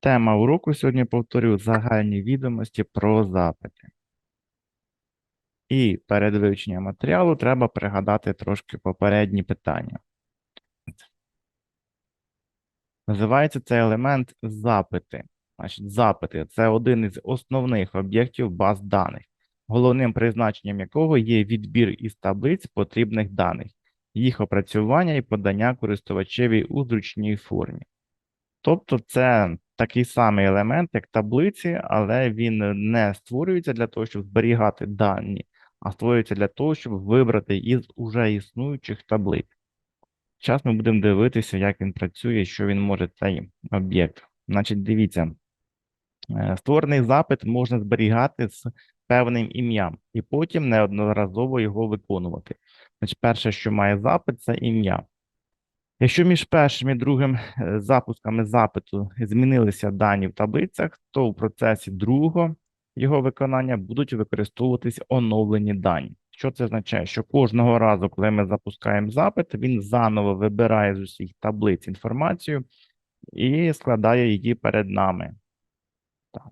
Тема уроку сьогодні повторю загальні відомості про запити. І перед вивченням матеріалу треба пригадати трошки попередні питання. Називається цей елемент запити. Значить, запити це один із основних об'єктів баз даних, головним призначенням якого є відбір із таблиць потрібних даних, їх опрацювання і подання користувачеві у зручній формі. Тобто, це такий самий елемент, як таблиці, але він не створюється для того, щоб зберігати дані, а створюється для того, щоб вибрати із уже існуючих таблиць. Зараз ми будемо дивитися, як він працює, що він може цей об'єкт. Значить, дивіться, е, створений запит можна зберігати з певним ім'ям і потім неодноразово його виконувати. Значить, перше, що має запит, це ім'я. Якщо між першим і другим е, запусками запиту змінилися дані в таблицях, то в процесі другого його виконання будуть використовуватись оновлені дані. Що це означає? Що кожного разу, коли ми запускаємо запит, він заново вибирає з усіх таблиць інформацію і складає її перед нами. Так.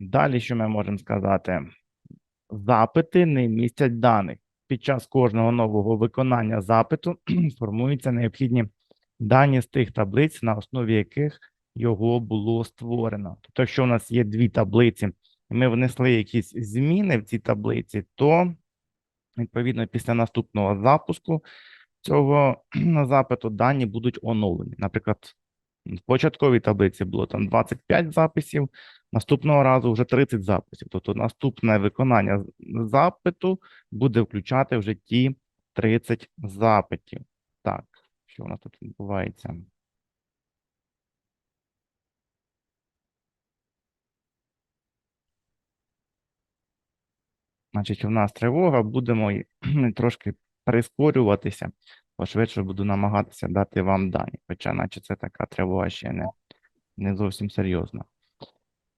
Далі, що ми можемо сказати? Запити не містять даних. Під час кожного нового виконання запиту формуються необхідні дані з тих таблиць, на основі яких його було створено. Тобто, якщо у нас є дві таблиці, і ми внесли якісь зміни в ці таблиці, то відповідно після наступного запуску цього запиту дані будуть оновлені. Наприклад, в початковій таблиці було там 25 записів, наступного разу вже 30 записів. Тобто наступне виконання запиту буде включати вже ті 30 запитів. Так, що у нас тут відбувається? Значить, у нас тривога, будемо трошки прискорюватися, пошвидше буду намагатися дати вам дані. Хоча, наче це така тривога ще не, не зовсім серйозна.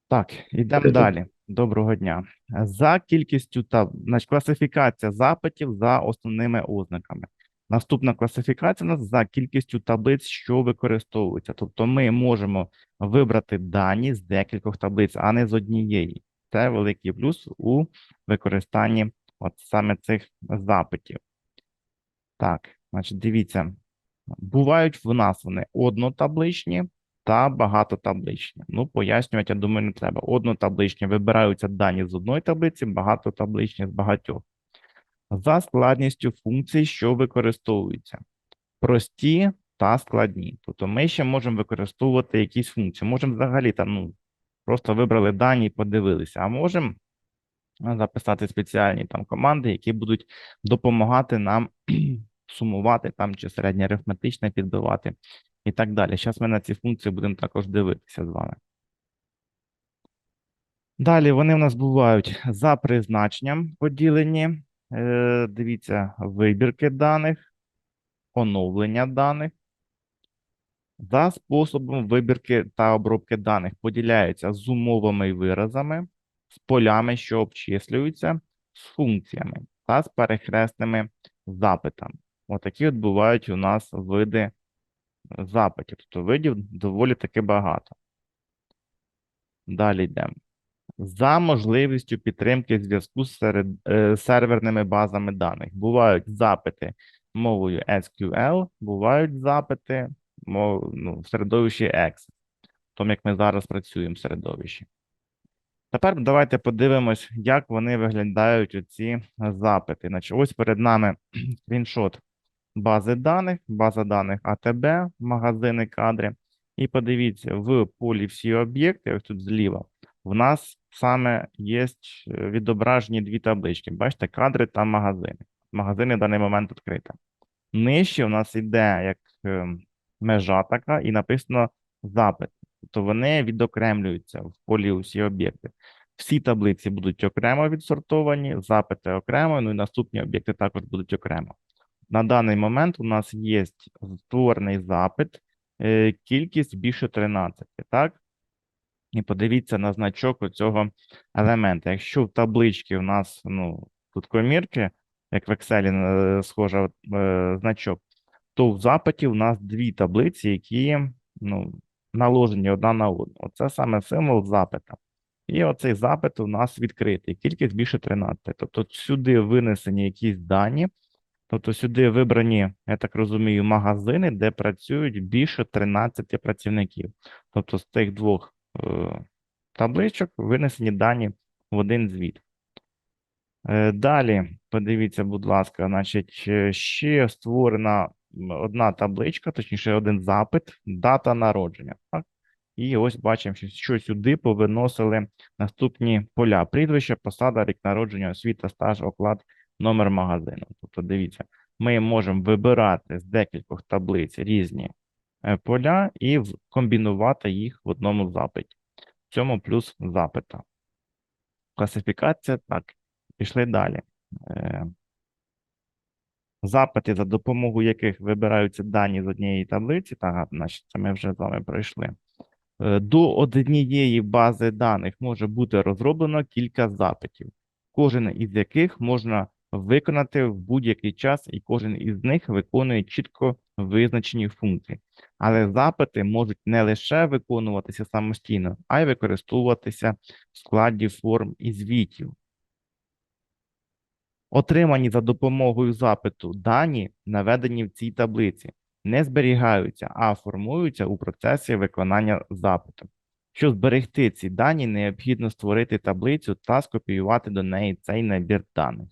Так, йдемо далі. Доброго дня. За кількістю та значить, класифікація запитів за основними ознаками. Наступна класифікація у нас за кількістю таблиць, що використовуються. Тобто ми можемо вибрати дані з декількох таблиць, а не з однієї. Це великий плюс у використанні от саме цих запитів. Так, значить, дивіться, бувають в нас вони однотабличні та багатотабличні. Ну, пояснювати, я думаю, не треба. Однотабличні вибираються дані з одної таблиці, багатотабличні з багатьох. За складністю функцій, що використовуються. Прості та складні. Тобто ми ще можемо використовувати якісь функції. Можемо взагалі там, ну, просто вибрали дані і подивилися, а можемо записати спеціальні там команди, які будуть допомагати нам сумувати там чи середнє арифметичне підбивати і так далі. Зараз ми на ці функції будемо також дивитися з вами. Далі вони в нас бувають за призначенням поділені. Е, дивіться, вибірки даних, оновлення даних. За способом вибірки та обробки даних поділяються з умовами і виразами, з полями, що обчислюються, з функціями та з перехресними запитами. Отакі от бувають у нас види запитів. Тобто видів доволі таки багато. Далі йдемо. За можливістю підтримки зв'язку з е, серверними базами даних. Бувають запити мовою SQL, бувають запити мов, ну, в середовищі Access, тому як ми зараз працюємо в середовищі. Тепер давайте подивимось, як вони виглядають оці запити. Значить, ось перед нами скріншот бази даних, база даних АТБ, магазини кадри. І подивіться, в полі всі об'єкти, ось тут зліва, в нас саме є відображені дві таблички. Бачите, кадри та магазини. Магазини в даний момент відкриті. Нижче у нас йде як е, межа така, і написано запит. Тобто вони відокремлюються в полі усі об'єкти. Всі таблиці будуть окремо відсортовані, запити окремо, ну і наступні об'єкти також будуть окремо. На даний момент у нас є створений запит, е, кількість більше 13, так? І подивіться на значок цього елемента. Якщо в табличці у нас ну, тут комірки, як в Excel е, схожа е, значок, то в запиті у нас дві таблиці, які ну, наложені одна на одну. Оце саме символ запита. І оцей запит у нас відкритий. Кількість більше 13. Тобто сюди винесені якісь дані. Тобто сюди вибрані, я так розумію, магазини, де працюють більше 13 працівників. Тобто з тих двох е, табличок винесені дані в один звіт. Е, Далі, подивіться, будь ласка, значить, е, ще створена одна табличка, точніше, один запит, дата народження. Так? І ось бачимо, що, сюди повиносили наступні поля: прізвище, посада, рік народження, освіта, стаж, оклад, номер магазину. Тобто, дивіться, ми можемо вибирати з декількох таблиць різні е, поля і комбінувати їх в одному запиті. В цьому плюс запита. Класифікація так. Пішли далі. Запити, за допомогою яких вибираються дані з однієї таблиці, так, значить, це ми вже з вами пройшли. Е, До однієї бази даних може бути розроблено кілька запитів, кожен із яких можна виконати в будь-який час, і кожен із них виконує чітко визначені функції. Але запити можуть не лише виконуватися самостійно, а й використовуватися в складі форм і звітів. Отримані за допомогою запиту дані, наведені в цій таблиці, не зберігаються, а формуються у процесі виконання запиту. Щоб зберегти ці дані, необхідно створити таблицю та скопіювати до неї цей набір даних.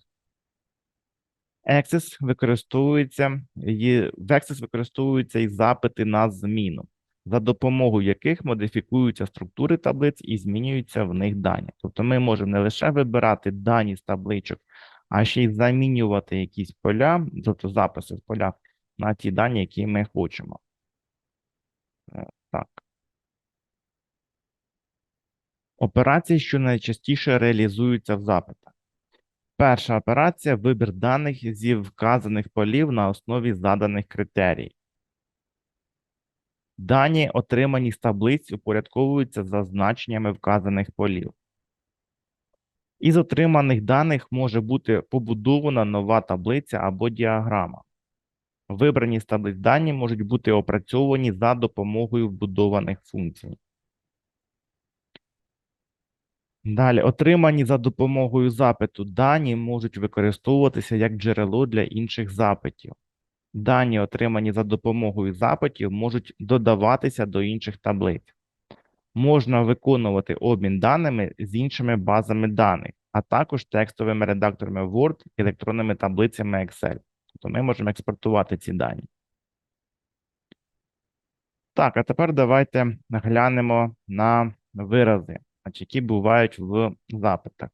Access використовується, в Access використовуються і запити на зміну, за допомогою яких модифікуються структури таблиць і змінюються в них дані. Тобто ми можемо не лише вибирати дані з табличок, а ще й замінювати якісь поля, тобто записи в полях на ті дані, які ми хочемо. Е, Так. Операції, що найчастіше реалізуються в запитах. Перша операція вибір даних зі вказаних полів на основі заданих критерій. Дані, отримані з таблиць, упорядковуються за значеннями вказаних полів. Із отриманих даних може бути побудована нова таблиця або діаграма. Вибрані з таблиць дані можуть бути опрацьовані за допомогою вбудованих функцій. Далі, отримані за допомогою запиту дані можуть використовуватися як джерело для інших запитів. Дані, отримані за допомогою запитів, можуть додаватися до інших таблиць. Можна виконувати обмін даними з іншими базами даних, а також текстовими редакторами Word, електронними таблицями Excel. Тобто ми можемо експортувати ці дані. Так, а тепер давайте глянемо на вирази, які бувають в запитах.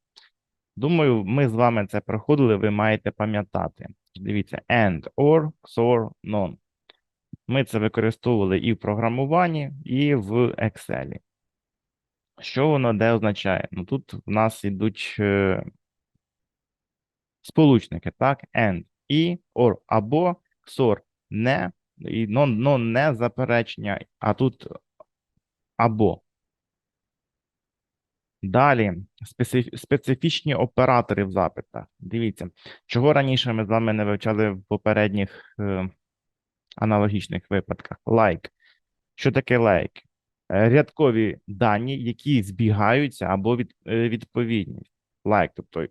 Думаю, ми з вами це проходили, ви маєте пам'ятати. Дивіться, and, or, XOR, non. Ми це використовували і в програмуванні, і в Excel. Що воно де означає? Ну тут в нас йдуть е, сполучники, так? And, і, or, або, XOR, не, і non, non не заперечення, а тут або. Далі специфічні оператори в запитах. Дивіться, чого раніше ми з вами не вивчали в попередніх е, аналогічних випадках. Like. Що таке like? Е, Рядкові дані, які збігаються або від, е, відповідність. Like, тобто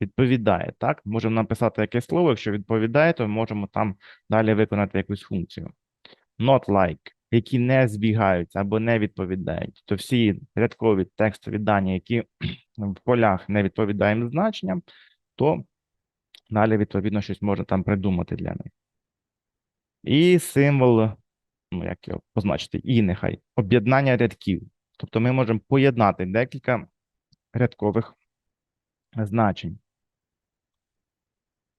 відповідає, так? Можемо написати якесь слово, якщо відповідає, то можемо там далі виконати якусь функцію. Not like, які не збігаються або не відповідають. То всі рядкові текстові дані, які в полях не відповідають значенням, то далі, відповідно, щось можна там придумати для них. І символ, ну як його позначити, і нехай об'єднання рядків. Тобто ми можемо поєднати декілька рядкових значень.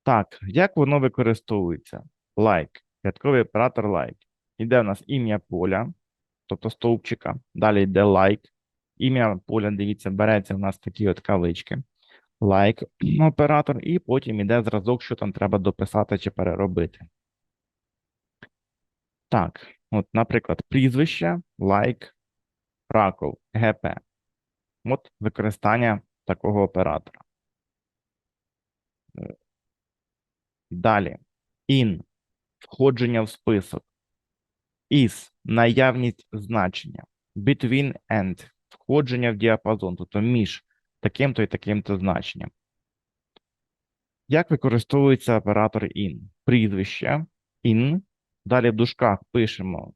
Так, як воно використовується? Like, рядковий оператор like. Іде у нас ім'я поля, тобто стовпчика. Далі йде like. Ім'я поля, дивіться, береться у нас такі от кавички. Like оператор, і потім іде зразок, що там треба дописати чи переробити. Так, от, наприклад, прізвище, like, Раков, ГП. От використання такого оператора. Е, Далі. In. Входження в список. Is. наявність значення. Between and входження в діапазон, тобто між таким-то і таким-то значенням. Як використовується оператор in? Прізвище in. Далі в дужках пишемо,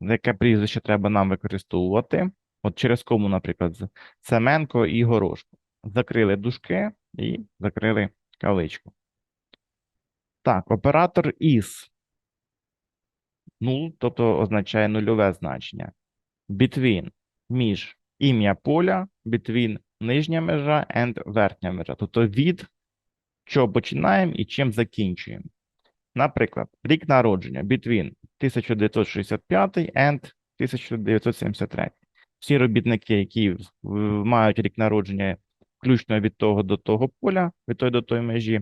яке прізвище треба нам використовувати. От через кому, наприклад, Семенко і Горошко. Закрили дужки і закрили кавичку. Так, оператор is. Null, тобто означає нульове значення. Between між ім'я поля, between нижня межа and верхня межа. Тобто від чого починаємо і чим закінчуємо. Наприклад, рік народження between 1965 and 1973. Всі робітники, які мають рік народження, включно від того до того поля, від тої до тої межі,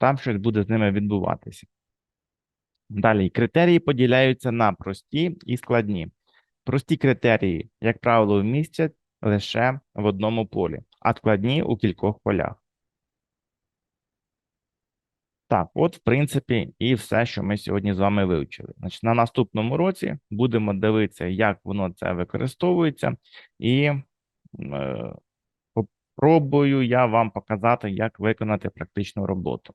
там щось буде з ними відбуватися. Далі, критерії поділяються на прості і складні. Прості критерії, як правило, містять лише в одному полі, а складні у кількох полях. Так, от, в принципі, і все, що ми сьогодні з вами вивчили. Значить, на наступному році будемо дивитися, як воно це використовується, і е, попробую я вам показати, як виконати практичну роботу.